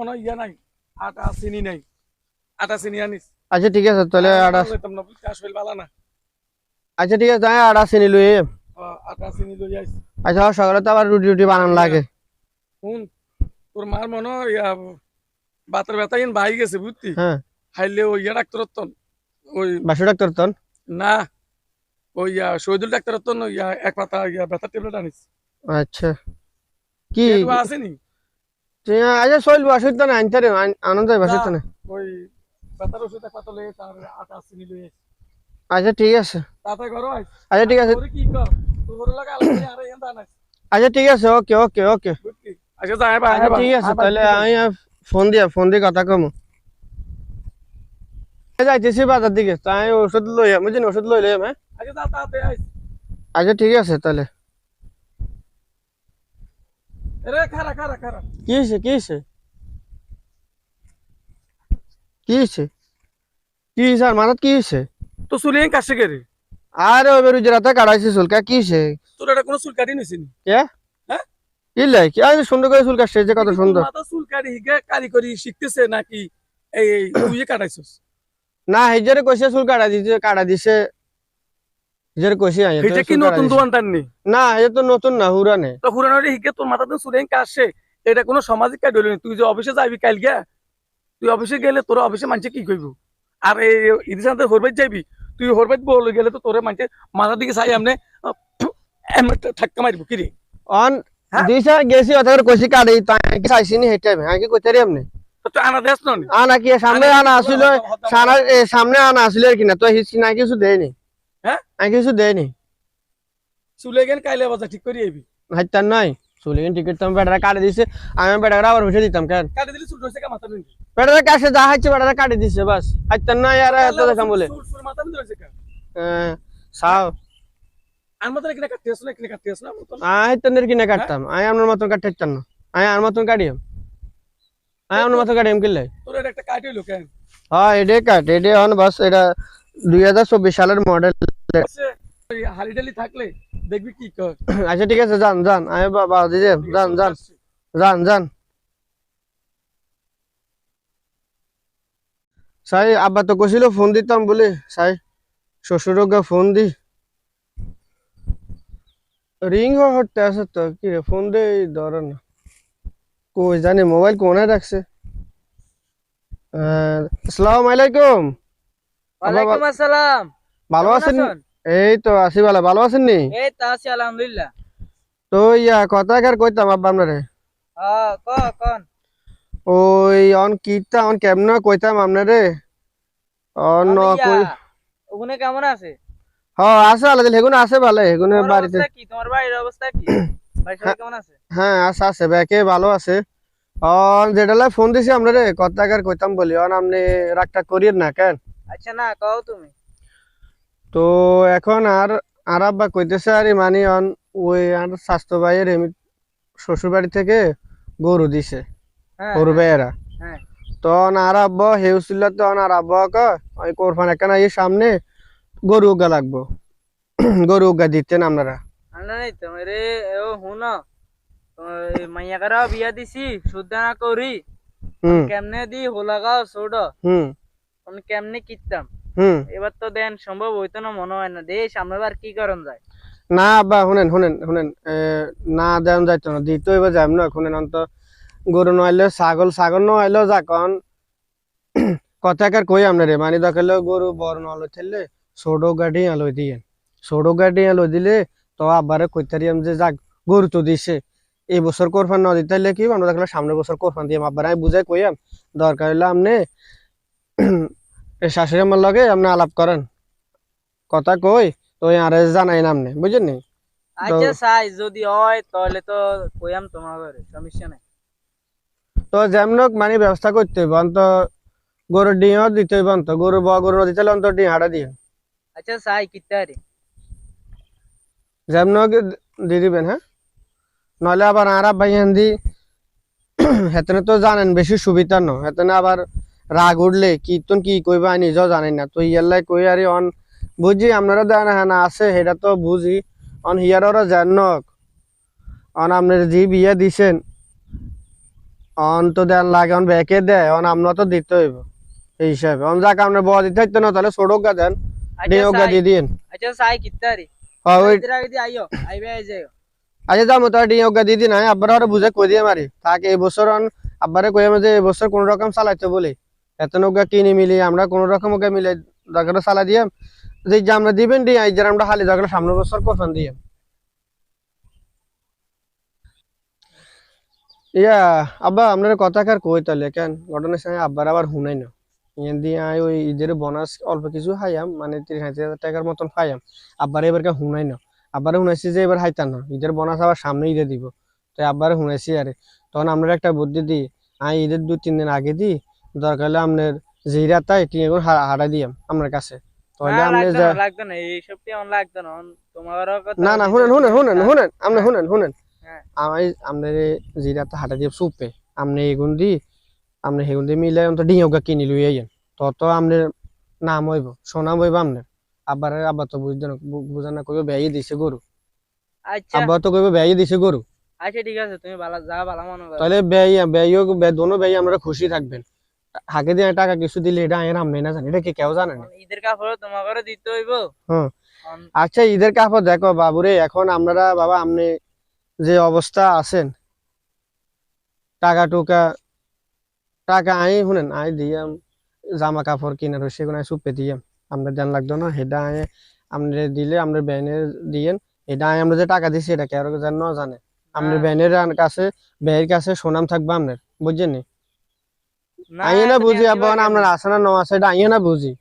কোনো ইয়া নাই আটা চিনি নাই। আটা চিনি আনিস। আচ্ছা ঠিক আছে তাহলে যেতাম না বুঝতে না। আচ্ছা ঠিক আছে আড়া চিনি লই আটা চিনি লই আইস আচ্ছা সকালে তো আবার রুটি রুটি বানান লাগে। শুন তোর মার মনে ইয়া বাতের ব্যথা ইন ভাই গেছে বুঝতি হ্যাঁ হাইলে ওই ইয়া ডাক্তার তন ওই বাসু ডাক্তার তন না ওই ইয়া শহীদুল ডাক্তার তন ইয়া এক পাতা ইয়া ব্যথা ট্যাবলেট আনিস আচ্ছা। কি? আসেনি ঠিক আছে, আচ্ছা চলবো অসুবিধা নাই আনতে রে আনন্দ বাসুর তো না ওই ব্যথার ওষুধ এক পাতা লয়ে তার আটা চিনি লই আইস আচ্ছা ঠিক আছে তাতে ঘর আইস আচ্ছা ঠিক আছে তোরে কি কর? তোর ঘরে লাগা আলাদা আরে এন্তা নাই আচ্ছা ঠিক আছে ওকে ওকে ওকে বুঝলি আচ্ছা যাই ভাই আচ্ছা ঠিক আছে তাহলে আমি আর ফোন দিয়া ফোন দিয়ে কথা কমু। যাইতেছি বাজার দিকে। তাই ওষুধ লই বুঝছেন ওষুধ লই লই হ্যাঁ? আচ্ছা যা তাতে আইস আচ্ছা ঠিক আছে তাহলে। রে খারা খারা খারা কি হয়েছে কি হয়েছে? কি হয়েছে? কি হয়েছে আর মাথাত কি হয়েছে? তো চুলি কাছে কে আরে ওই বেরু রাতে কাটাইছে চুলকা কি হয়েছে? তোর এটা কোনো চুল কাটি নিছিনি কে? হ্যাঁ? কি লাই কি আরে সুন্দর করে চুল কাটছে যে কত সুন্দর। মাথা চুল কাটি হিগে কারিগরি শিখতেছে নাকি এই এই তুই কাটাইছস? না হেজারে কইছে চুল কাটা দিছে কাটা দিছে। হেজারে কইছে আই এটা কি নতুন না? এটা তো নতুন না হুরানে। তো হুরানোর তোর এটা কোনো সামাজিক কাজ হইল তুই যে অফিসে যাবি কাল গিয়া তুই অফিসে গেলে তোর অফিসে মানুষে কি কইব? আর এই ইদি সাথে হরবাইত যাবি তুই হরবাইত বল গেলে তো তোরে মানুষে মাথার দিকে চাই আমনে এমনি ধাক্কা মারিব কি রে? অন হ্যাঁ? দিশা গেছি অতর কইছি কাটি তাই কি চাইছিনি হেটা আমি আমনে? আনা কি সামনে আনা আসিল সামনে আনা আসিল আর কি না তো হিসকি না কিছু দেয়নি। হ্যাঁ? আমি কিছু দেয়নি চুলে গেলে কাইলে বাজার ঠিক করে আইবি। হাইতার নাই। চলে গেন টিকিট তো বেটারা কাটে দিছে। আমি বেটারা আবার বসে দিতাম কেন? কাটি দিলে চুল রয়েছে কা মাথা নিয়ে বেটারা কাছে যা হাইছে বেটারা কাটে দিছে বাস। হাইতার নাই আর এত দেখাম বলে। চুল চুল মাথা নিয়ে রয়েছে কা? হ্যাঁ, সাও আর মাথা কিনে কাটতে না কিনে কাটতে না মতন। আই তনের কিনে কাটতাম। আই আমার মতন কাটতাম না। আই আর মতন কাটিয়াম। আই আমার মতন কাটিয়াম তোর একটা কেন? হ্যাঁ এডে কাট এডে হন বাস এটা দুই হাজার চব্বিশ সালের মডেল সে ওই হালি থাকলে দেখবি কি কর। আচ্ছা ঠিক আছে যান যান। আমি বাবা দিদি যান যান। যান যান। সাই আব্বা তো কছিল ফোন দিতাম বলে। সাই শ্বশুরকে ফোন দি। রিং হটতে আছে তো কি রে ফোন দে ধরে না কই জানি মোবাইল কোনে রাখছে? আসসালামু আলাইকুম। ওয়ালাইকুম আসসালাম। ভালো আছেন? এই তো আছি ভালো ভালো আছেন নি? এই তো আছি আলহামদুলিল্লাহ। তো ইয়া কথা কার কইতাম আব্বা আপনারে? হ্যাঁ ক কোন? ওই অন কিতা অন কেমনে কইতাম আপনারে? অন ন কই ওখানে কেমন আছে? হ আছে আলাদা হেগুন আছে ভালো হেগুনে বাড়িতে কি? তোমার বাড়ির অবস্থা কি? হ্যাঁ আছে আছে ব্যাকে ভালো আছে। অন যেটালে ফোন দিছি আপনারে কথা কার কইতাম বলি অন আপনি রাগটা করিয়েন না কেন? আচ্ছা না কও তুমি। তো এখন আর আর আব্বা কইতেছে আর মানে অন ওই আর স্বাস্থ্য ভাইয়ের এমনি শ্বশুর বাড়ি থেকে গরু দিছে হ্যাঁ গরু ভাইয়েরা। হ্যাঁ। তখন আর আব্বা হেউছিল তখন আর আব্বা ওই কোরফান এখানে এই সামনে গরু উগা লাগবো। গরু উগা দিতেন আপনারা। আমরা নাই তো ও হুন মাইয়া কারা বিয়া দিছি শুদ্ধ না করি। কেমনে দি হোলাগাও ছোট হুম। আমি কেমনে কিনতাম হুম। এবার তো দেন সম্ভব হইতো না মনে হয় না। দেশ সামনেবার কি করন যায়? না আব্বা শুনেন শুনেন শুনেন না দেন যাইতো না। দিতে এবার যাইম না শুনেন অন্ত গরু নইলে ছাগল ছাগল নইলেও যাক অন কথা কার কই আপনারে মানে দেখালে গরু বড় নলে ঠেললে ছোট গাড়ি আলোয় দিয়ে। ছোট গাড়ি আলোয় দিলে তো আব্বারে কইতারিয়াম যে যাক গরু তো দিছে। এই বছর কোরফান না দিতে হলে কি আমরা দেখলে সামনের বছর কোরফান দিয়ে আব্বার আমি বুঝাই কইয়াম দরকার হইলে এই শাশুড়ি আমার লগে আপনি আলাপ করেন। কথা কই তো আর জানাই না আপনি বুঝেন নি? আচ্ছা সাই যদি হয় তাহলে তো কইয়াম তোমার সমস্যা নাই। তো যেমন মানে ব্যবস্থা করতে হইব অন্ত গরুর ডিঁও দিতে হইব অন্ত গরু বড় গরু দিতে হলে অন্ত ডিঁহাটা দিয়ে। আচ্ছা সাই কিতারি যেমন দিয়ে দিবেন হ্যাঁ? আবার আর ভাই হিন্দি হেতনে তো জানেন বেশি সুবিধা ন হেতনে আবার রাগ উঠলে কীর্তন কি কইবা নিজেও জানি না। তো ইয়াল্লাই কই আরে অন বুঝি আপনারা দেন হ্যাঁ আছে সেটা তো বুঝি। অন হিয়ারও জানক অন আপনার যে বিয়া দিছেন। অন তো দেন লাগে অন ব্যাকে দেয় অন আমরা তো দিতে হইব এই হিসাবে। অন যাক আমরা বড় দিতে হইতো না তাহলে ছোট গা দেন আচ্ছা গা দিয়ে দিন আচ্ছা সাই হ্যাঁ দি আইও আইবে আই যাও আচ্ছা যাব তো ডিও গা দিয়ে আব্বার বুঝে কই দিয়ে মারি। তাকে এই বছর অন আব্বারে আমি যে এই বছর কোন রকম চালাইতে বলি। এত নৌকা কিনে মিলি, আমরা কোন রকম ওকে মিলে দরকার চালা দিয়ে, যে আমরা দিবেন দিয়ে, এই যে আমরা হালি দরকার সামনের বছর কোফান দিয়ে। ইয়া, আব্বা, আপনার কথা কার কই তাহলে? কেন? ঘটনার সঙ্গে আব্বার আবার হুনাই না। ইয়ান দিয়ে আই ওই ঈদের বোনাস অল্প কিছু খাইয়াম মানে তিরিশ হাজার টাকার মতন খাইয়াম। আব্বার এবার কে হুনাই না। আব্বারে হুনাইছি যে এবার হাইতাম না। ঈদের বোনাস আবার সামনে ঈদে দিব। তাই আব্বারে হুনাইছি আরে। তখন আমরা একটা বুদ্ধি দিই আমি ঈদের দু তিন দিন আগে দিই দরকার হলে আপনার জিরা তাই টিয়ে করে হারা দিয়াম আপনার কাছে। না আপনি না শুনেন শুনেন শুনেন শুনেন শুনেন শুনেন। আমি আপনার হাঁটা দিয়ে সুপে আপনি এগুন দি আপনি সেগুন দিয়ে মিলে অন্ত ডিঙকা কিনি লই আইয়েন। তত আপনার নাম হইব সোনাম হইব আপনার আবার আবার তো বুঝতে না বু- বুঝা না কইব ব্যয় দিছে গরু। আচ্ছা। আব্বা তো কইব ব্যয় দিছে গরু। আচ্ছা ঠিক আছে তুমি ভালো যা ভালো মনে করো। তাহলে ব্যয় ব্যয় ব্যয় দোনো ব্যয় আমরা খুশি থাকবেন। হাকে দিয়ে টাকা কিছু দিলে এটা আয়ের আমনে না জানি এটা কি কেউ জানে না? ঈদের কাপড় ঘরে দিতে হইব। অন- আচ্ছা ঈদের কাপড় দেখো বাবুরে এখন আপনারা বাবা আপনি যে অবস্থা আছেন টাকা টুকা টাকা আই শুনেন আই দিয়াম জামা কাপড় কিনার সেগুলো আই সুপে দিয়াম। আমরা দেন লাগতো না সেটা আই আপনি দিলে আপনার ব্যানের দিয়েন এটা আই আমরা যে টাকা দিছি এটা কেউ যেন না জানে। আপনার হ্যাঁ। ব্যানের কাছে ব্যয়ের কাছে সুনাম থাকবে আপনার বুঝছেন না, আইয়ে না বুঝি আবার? আপনার আছে না ন আছে এটা আইয়ে না বুঝি।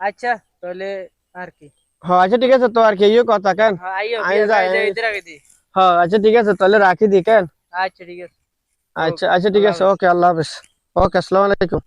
আচ্ছা তাহলে আর কি। হ্যাঁ আচ্ছা ঠিক আছে তো আর কি ইয়ে কথা কেন? হ্যাঁ, আইও আই বিয়ে যাই, ঈদের আগে দি। হ্যাঁ আচ্ছা ঠিক আছে তাহলে রাখি দি কেন? আচ্ছা ঠিক আছে। আচ্ছা আচ্ছা ঠিক আছে ওকে আল্লাহ হাফেজ। ওকে আসসালামু আলাইকুম।